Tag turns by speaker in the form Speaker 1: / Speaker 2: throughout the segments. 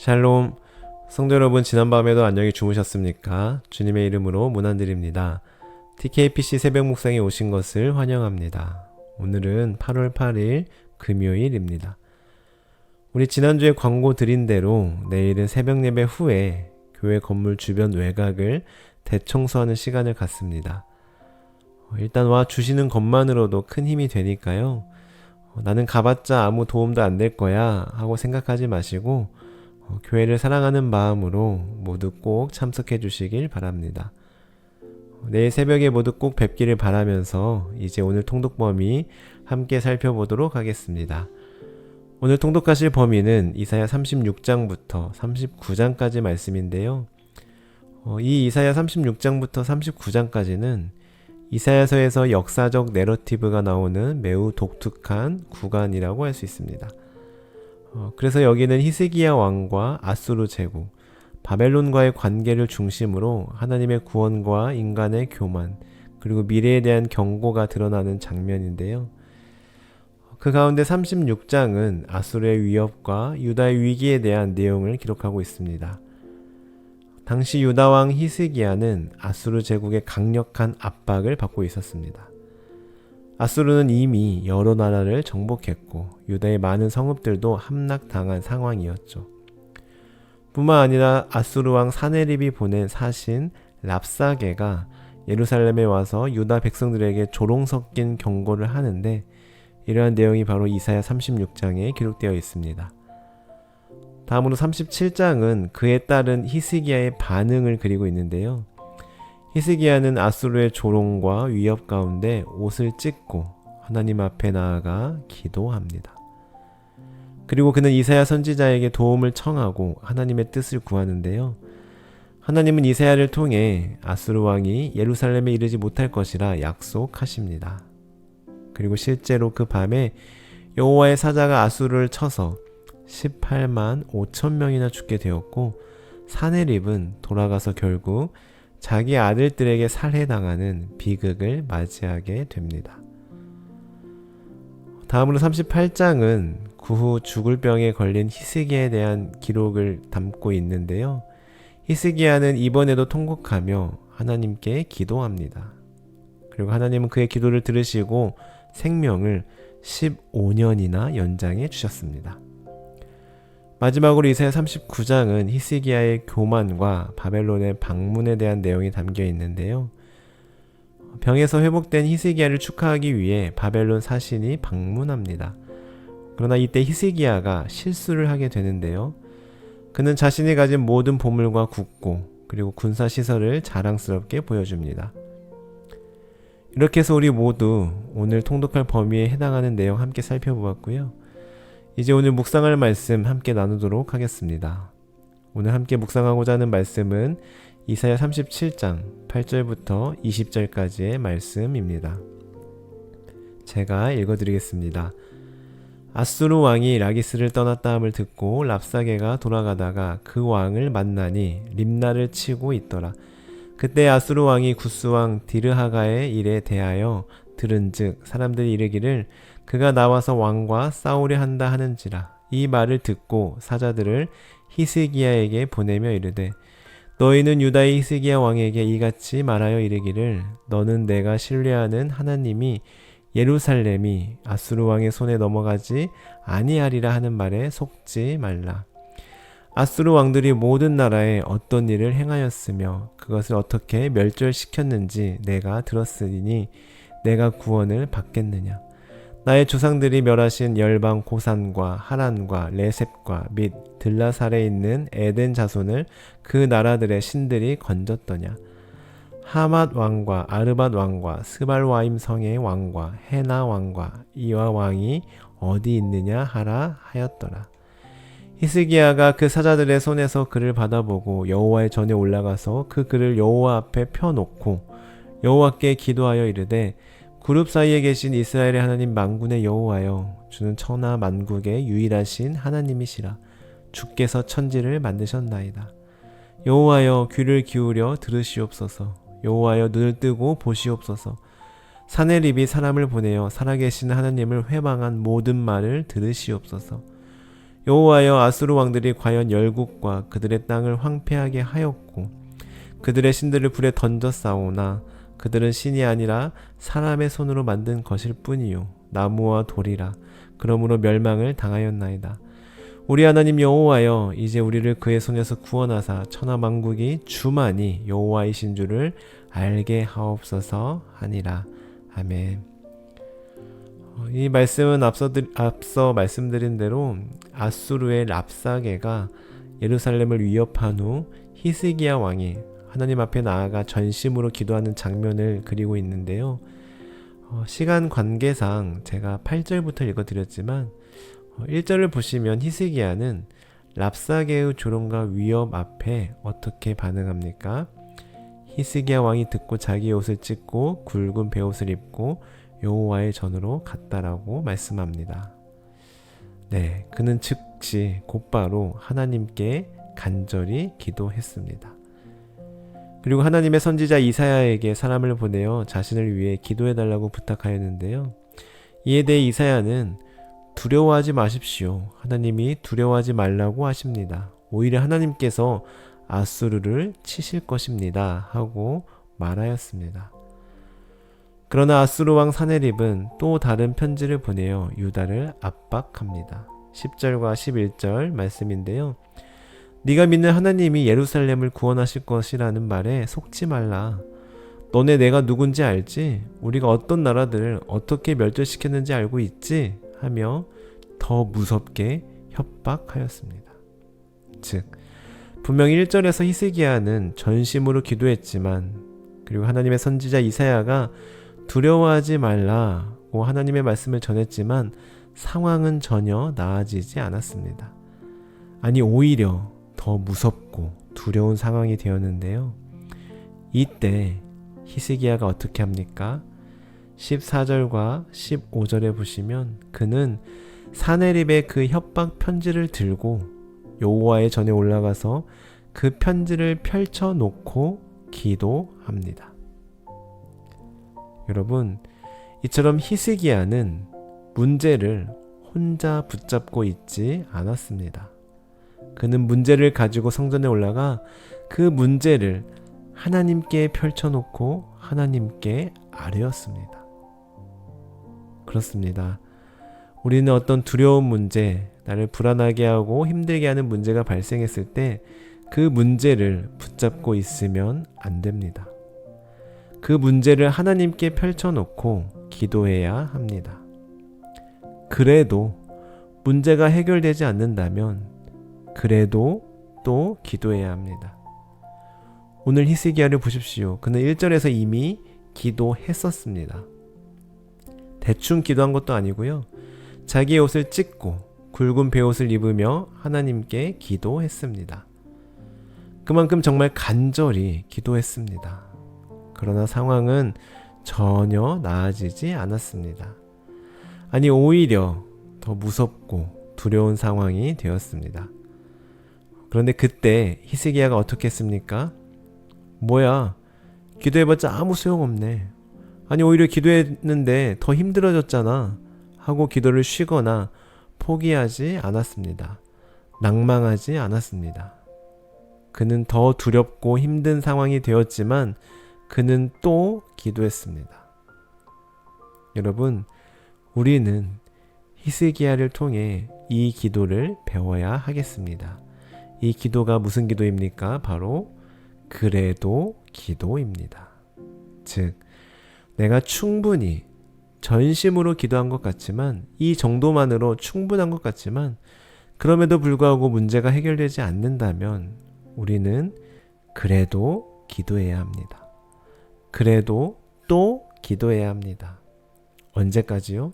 Speaker 1: 샬롬. 성도 여러분, 지난밤에도 안녕히 주무셨습니까? 주님의 이름으로 문안드립니다. TKPC 새벽 묵상에 오신 것을 환영합니다. 오늘은 8월 8일 금요일입니다. 우리 지난주에 광고 드린 대로 내일은 새벽 예배 후에 교회 건물 주변 외곽을 대청소하는 시간을 갖습니다. 어, 일단 와 주시는 것만으로도 큰 힘이 되니까요. 어, 나는 가봤자 아무 도움도 안 될 거야 하고 생각하지 마시고 어, 교회를 사랑하는 마음으로 모두 꼭 참석해 주시길 바랍니다. 어, 내일 새벽에 모두 꼭 뵙기를 바라면서 이제 오늘 통독 범위 함께 살펴보도록 하겠습니다. 오늘 통독하실 범위는 이사야 36장부터 39장까지 말씀인데요. 어, 이 이사야 36장부터 39장까지는 이사야서에서 역사적 내러티브가 나오는 매우 독특한 구간이라고 할 수 있습니다. 어, 그래서 여기는 히스기야 왕과 아수르 제국, 바벨론과의 관계를 중심으로 하나님의 구원과 인간의 교만, 그리고 미래에 대한 경고가 드러나는 장면인데요. 그 가운데 36장은 아수르의 위협과 유다의 위기에 대한 내용을 기록하고 있습니다. 당시 유다 왕 히스기야는 아수르 제국의 강력한 압박을 받고 있었습니다. 아수르는 이미 여러 나라를 정복했고 유다의 많은 성읍들도 함락당한 상황이었죠. 뿐만 아니라 아수르 왕 사네립이 보낸 사신 랍사게가 예루살렘에 와서 유다 백성들에게 조롱 섞인 경고를 하는데 이러한 내용이 바로 이사야 36장에 기록되어 있습니다. 다음으로 37장은 그에 따른 히스기야의 반응을 그리고 있는데요. 히스기야는 아수르의 조롱과 위협 가운데 옷을 찢고 하나님 앞에 나아가 기도합니다. 그리고 그는 이사야 선지자에게 도움을 청하고 하나님의 뜻을 구하는데요. 하나님은 이사야를 통해 아수르 왕이 예루살렘에 이르지 못할 것이라 약속하십니다. 그리고 실제로 그 밤에 여호와의 사자가 아수르를 쳐서 18만 5천 명이나 죽게 되었고 사네립은 돌아가서 결국 자기 아들들에게 살해당하는 비극을 맞이하게 됩니다. 다음으로 38장은 구후 죽을 병에 걸린 히스기야에 대한 기록을 담고 있는데요. 히스기야는 이번에도 통곡하며 하나님께 기도합니다. 그리고 하나님은 그의 기도를 들으시고 생명을 15년이나 연장해 주셨습니다. 마지막으로 이사야 39장은 히스기야의 교만과 바벨론의 방문에 대한 내용이 담겨 있는데요. 병에서 회복된 히스기야를 축하하기 위해 바벨론 사신이 방문합니다. 그러나 이때 히스기야가 실수를 하게 되는데요. 그는 자신이 가진 모든 보물과 국고 그리고 군사 시설을 자랑스럽게 보여줍니다. 이렇게 해서 우리 모두 오늘 통독할 범위에 해당하는 내용 함께 살펴보았고요. 이제 오늘 묵상할 말씀 함께 나누도록 하겠습니다. 오늘 함께 묵상하고자 하는 말씀은 이사야 37장 8절부터 20절까지의 말씀입니다. 제가 읽어드리겠습니다. 아수르 왕이 라기스를 떠났다 함을 듣고 랍사게가 돌아가다가 그 왕을 만나니 림나를 치고 있더라. 그때 아수르 왕이 구스 왕 디르하가의 일에 대하여 들은즉 사람들이 이르기를 그가 나와서 왕과 싸우려 한다 하는지라 이 말을 듣고 사자들을 히스기야에게 보내며 이르되 너희는 유다의 히스기야 왕에게 이같이 말하여 이르기를 너는 내가 신뢰하는 하나님이 예루살렘이 아수르 왕의 손에 넘어가지 아니하리라 하는 말에 속지 말라. 아수르 왕들이 모든 나라에 어떤 일을 행하였으며 그것을 어떻게 멸절시켰는지 내가 들었으니 내가 구원을 받겠느냐. 나의 조상들이 멸하신 열방 고산과 하란과 레셉과 및 들라살에 있는 에덴 자손을 그 나라들의 신들이 건졌더냐. 하맛 왕과 아르밧 왕과 스발와임 성의 왕과 헤나 왕과 이와 왕이 어디 있느냐 하라 하였더라. 히스기야가 그 사자들의 손에서 그를 받아보고 여호와의 전에 올라가서 그 글을 여호와 앞에 펴놓고 여호와께 기도하여 이르되 그룹 사이에 계신 이스라엘의 하나님 만군의 여호와여 주는 천하 만국의 유일하신 하나님이시라. 주께서 천지를 만드셨나이다. 여호와여 귀를 기울여 들으시옵소서. 여호와여 눈을 뜨고 보시옵소서. 사내립이 사람을 보내어 살아계신 하나님을 회방한 모든 말을 들으시옵소서. 여호와여 아수르 왕들이 과연 열국과 그들의 땅을 황폐하게 하였고 그들의 신들을 불에 던져 싸우나 그들은 신이 아니라 사람의 손으로 만든 것일 뿐이요 나무와 돌이라 그러므로 멸망을 당하였나이다. 우리 하나님 여호와여 이제 우리를 그의 손에서 구원하사 천하 만국이 주만이 여호와이신 줄을 알게 하옵소서 하니라. 아멘. 어, 이 말씀은 앞서, 드, 앞서 말씀드린 대로 아수르의 랍사게가 예루살렘을 위협한 후 히스기야 왕이 하나님 앞에 나아가 전심으로 기도하는 장면을 그리고 있는데요. 어, 시간 관계상 제가 8절부터 읽어드렸지만 어, 1절을 보시면 히스기야는 랍사게의 조롱과 위협 앞에 어떻게 반응합니까? 히스기야 왕이 듣고 자기 옷을 찢고 굵은 베옷을 입고 여호와의 전으로 갔다라고 말씀합니다. 네, 그는 즉시 곧바로 하나님께 간절히 기도했습니다. 그리고 하나님의 선지자 이사야에게 사람을 보내어 자신을 위해 기도해 달라고 부탁하였는데요. 이에 대해 이사야는 두려워하지 마십시오. 하나님이 두려워하지 말라고 하십니다. 오히려 하나님께서 아수르를 치실 것입니다. 하고 말하였습니다. 그러나 아수르 왕 사네립은 또 다른 편지를 보내어 유다를 압박합니다. 10절과 11절 말씀인데요. 네가 믿는 하나님이 예루살렘을 구원하실 것이라는 말에 속지 말라. 너네 내가 누군지 알지? 우리가 어떤 나라들을 어떻게 멸절시켰는지 알고 있지? 하며 더 무섭게 협박하였습니다. 즉 분명히 1절에서 히스기야는 전심으로 기도했지만 그리고 하나님의 선지자 이사야가 두려워하지 말라고 하나님의 말씀을 전했지만 상황은 전혀 나아지지 않았습니다. 아니 오히려 더 무섭고 두려운 상황이 되었는데요. 이때 히스기야가 어떻게 합니까? 14절과 15절에 보시면 그는 사네립의 그 협박 편지를 들고 여호와의 전에 올라가서 그 편지를 펼쳐 놓고 기도합니다. 여러분, 이처럼 히스기야는 문제를 혼자 붙잡고 있지 않았습니다. 그는 문제를 가지고 성전에 올라가 그 문제를 하나님께 펼쳐놓고 하나님께 아뢰었습니다. 그렇습니다. 우리는 어떤 두려운 문제, 나를 불안하게 하고 힘들게 하는 문제가 발생했을 때 그 문제를 붙잡고 있으면 안 됩니다. 그 문제를 하나님께 펼쳐놓고 기도해야 합니다. 그래도 문제가 해결되지 않는다면 그래도 또 기도해야 합니다. 오늘 히스기야를 보십시오. 그는 1절에서 이미 기도했었습니다. 대충 기도한 것도 아니고요. 자기의 옷을 찢고 굵은 베옷을 입으며 하나님께 기도했습니다. 그만큼 정말 간절히 기도했습니다. 그러나 상황은 전혀 나아지지 않았습니다. 아니, 오히려 더 무섭고 두려운 상황이 되었습니다. 그런데 그때 히스기야가 어떻게 했습니까? 뭐야, 기도해봤자 아무 소용없네. 아니, 오히려 기도했는데 더 힘들어졌잖아. 하고 기도를 쉬거나 포기하지 않았습니다. 낭망하지 않았습니다. 그는 더 두렵고 힘든 상황이 되었지만 그는 또 기도했습니다. 여러분, 우리는 히스기야를 통해 이 기도를 배워야 하겠습니다. 이 기도가 무슨 기도입니까? 바로 그래도 기도입니다. 즉, 내가 충분히 전심으로 기도한 것 같지만 이 정도만으로 충분한 것 같지만 그럼에도 불구하고 문제가 해결되지 않는다면 우리는 그래도 기도해야 합니다. 그래도 또 기도해야 합니다. 언제까지요?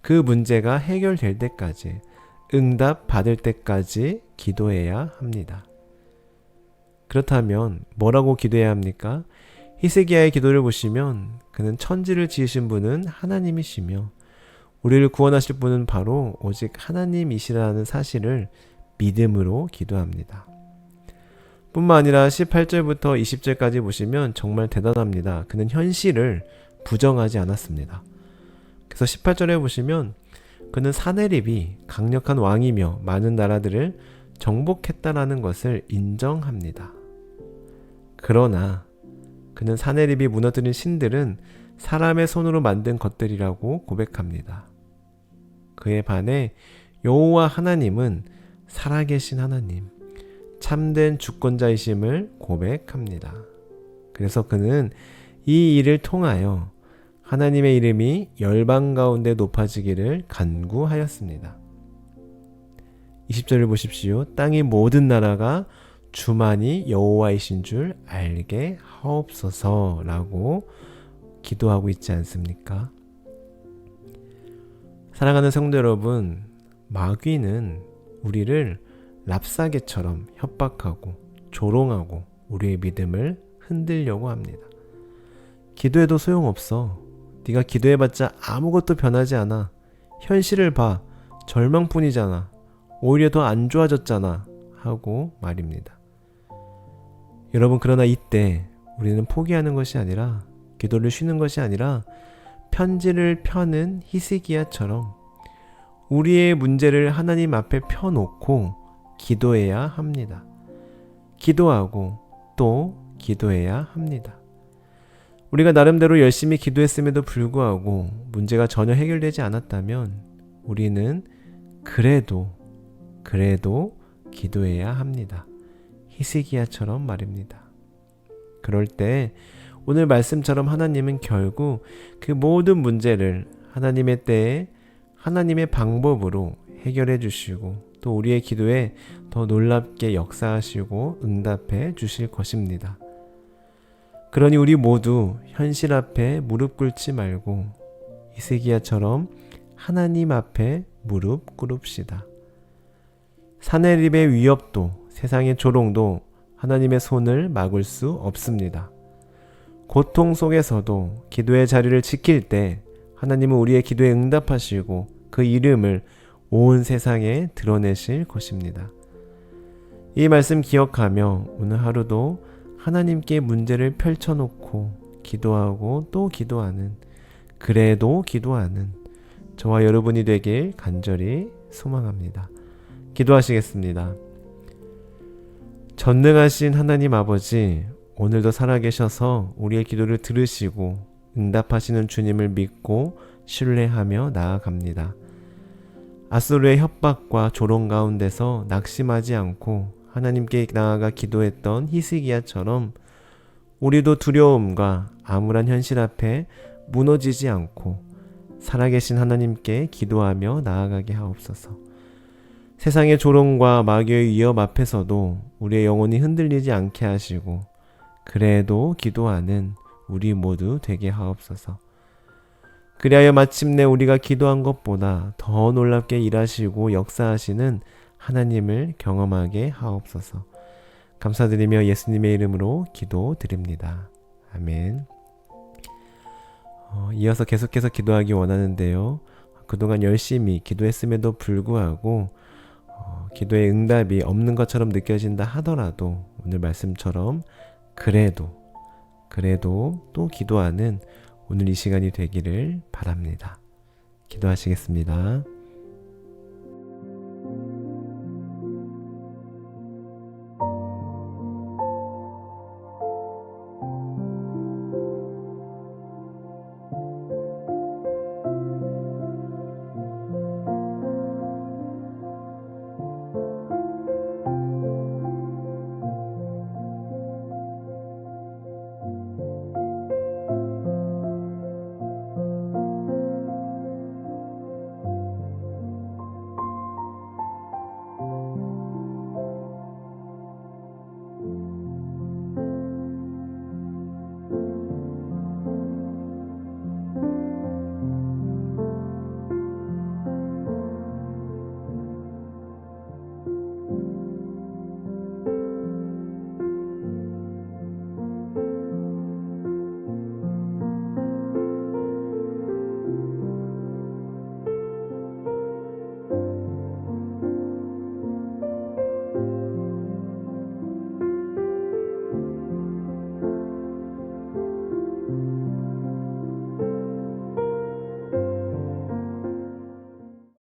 Speaker 1: 그 문제가 해결될 때까지, 응답 받을 때까지 기도해야 합니다. 그렇다면 뭐라고 기도해야 합니까? 히스기야의 기도를 보시면 그는 천지를 지으신 분은 하나님이시며 우리를 구원하실 분은 바로 오직 하나님이시라는 사실을 믿음으로 기도합니다. 뿐만 아니라 18절부터 20절까지 보시면 정말 대단합니다. 그는 현실을 부정하지 않았습니다. 그래서 18절에 보시면 그는 사내립이 강력한 왕이며 많은 나라들을 정복했다라는 것을 인정합니다. 그러나 그는 사내립이 무너뜨린 신들은 사람의 손으로 만든 것들이라고 고백합니다. 그에 반해 여호와 하나님은 살아계신 하나님, 참된 주권자이심을 고백합니다. 그래서 그는 이 일을 통하여 하나님의 이름이 열방 가운데 높아지기를 간구하였습니다. 20절을 보십시오. 땅의 모든 나라가 주만이 여호와이신 줄 알게 하옵소서라고 기도하고 있지 않습니까? 사랑하는 성도 여러분, 마귀는 우리를 랍사개처럼 협박하고 조롱하고 우리의 믿음을 흔들려고 합니다. 기도해도 소용없어. 네가 기도해봤자 아무것도 변하지 않아. 현실을 봐. 절망뿐이잖아. 오히려 더 안 좋아졌잖아. 하고 말입니다. 여러분, 그러나 이때 우리는 포기하는 것이 아니라 기도를 쉬는 것이 아니라 편지를 펴는 히스기야처럼 우리의 문제를 하나님 앞에 펴놓고 기도해야 합니다. 기도하고 또 기도해야 합니다. 우리가 나름대로 열심히 기도했음에도 불구하고 문제가 전혀 해결되지 않았다면 우리는 그래도 그래도 기도해야 합니다. 히스기야처럼 말입니다. 그럴 때 오늘 말씀처럼 하나님은 결국 그 모든 문제를 하나님의 때에 하나님의 방법으로 해결해 주시고 또 우리의 기도에 더 놀랍게 역사하시고 응답해 주실 것입니다. 그러니 우리 모두 현실 앞에 무릎 꿇지 말고 이세기야처럼 하나님 앞에 무릎 꿇읍시다. 사내립의 위협도 세상의 조롱도 하나님의 손을 막을 수 없습니다. 고통 속에서도 기도의 자리를 지킬 때 하나님은 우리의 기도에 응답하시고 그 이름을 온 세상에 드러내실 것입니다. 이 말씀 기억하며 오늘 하루도 하나님께 문제를 펼쳐놓고 기도하고 또 기도하는 그래도 기도하는 저와 여러분이 되길 간절히 소망합니다. 기도하시겠습니다. 전능하신 하나님 아버지, 오늘도 살아계셔서 우리의 기도를 들으시고 응답하시는 주님을 믿고 신뢰하며 나아갑니다. 아수르의 협박과 조롱 가운데서 낙심하지 않고 하나님께 나아가 기도했던 히스기야처럼 우리도 두려움과 암울한 현실 앞에 무너지지 않고 살아계신 하나님께 기도하며 나아가게 하옵소서. 세상의 조롱과 마귀의 위협 앞에서도 우리의 영혼이 흔들리지 않게 하시고 그래도 기도하는 우리 모두 되게 하옵소서. 그리하여 마침내 우리가 기도한 것보다 더 놀랍게 일하시고 역사하시는 하나님을 경험하게 하옵소서. 감사드리며 예수님의 이름으로 기도드립니다. 아멘. 어, 이어서 계속해서 기도하기 원하는데요. 그동안 열심히 기도했음에도 불구하고 어, 기도의 응답이 없는 것처럼 느껴진다 하더라도 오늘 말씀처럼 그래도 그래도 또 기도하는 오늘 이 시간이 되기를 바랍니다. 기도하시겠습니다.